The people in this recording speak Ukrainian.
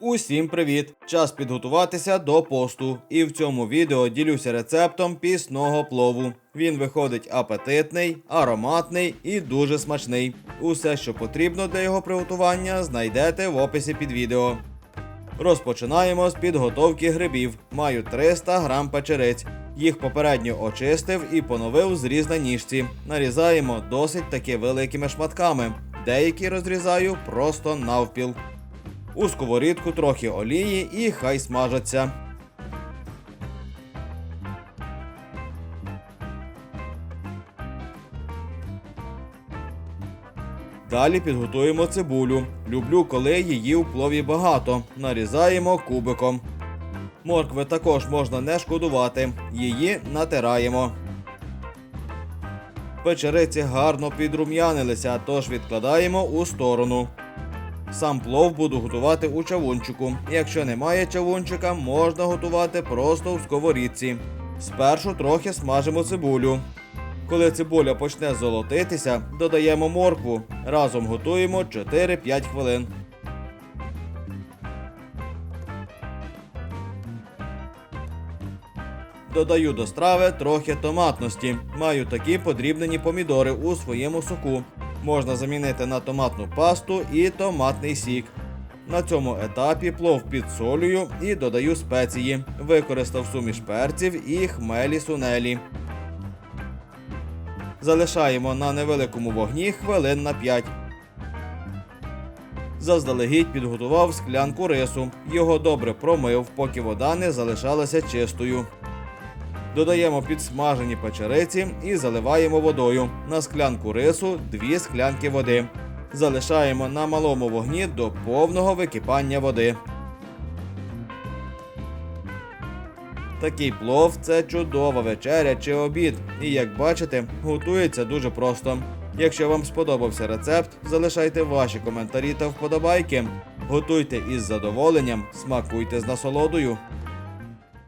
Усім привіт! Час підготуватися до посту. І в цьому відео ділюся рецептом пісного плову. Він виходить апетитний, ароматний і дуже смачний. Усе, що потрібно для його приготування, знайдете в описі під відео. Розпочинаємо з підготовки грибів. Маю 300 грам печериць. Їх попередньо очистив і поновив зріз на ніжці. Нарізаємо досить таки великими шматками. Деякі розрізаю просто навпіл. У сковорідку трохи олії і хай смажаться. Далі підготуємо цибулю. Люблю, коли її у плові багато. Нарізаємо кубиком. Моркви також можна не шкодувати. Її натираємо. Печериці гарно підрум'янилися, тож відкладаємо у сторону. Сам плов буду готувати у чавунчику. Якщо немає чавунчика, можна готувати просто у сковорідці. Спершу трохи смажимо цибулю. Коли цибуля почне золотитися, додаємо моркву. Разом готуємо 4-5 хвилин. Додаю до страви трохи томатності. Маю такі подрібнені помідори у своєму соку. Можна замінити на томатну пасту і томатний сік. На цьому етапі плов підсолюю і додаю спеції. Використав суміш перців і хмелі сунелі. Залишаємо на невеликому вогні хвилин на 5. Заздалегідь підготував склянку рису. Його добре промив, поки вода не залишалася чистою. Додаємо підсмажені печериці і заливаємо водою. На склянку рису 2 склянки води. Залишаємо на малому вогні до повного википання води. Такий плов це чудова вечеря чи обід. І як бачите, готується дуже просто. Якщо вам сподобався рецепт, залишайте ваші коментарі та вподобайки. Готуйте із задоволенням, смакуйте з насолодою.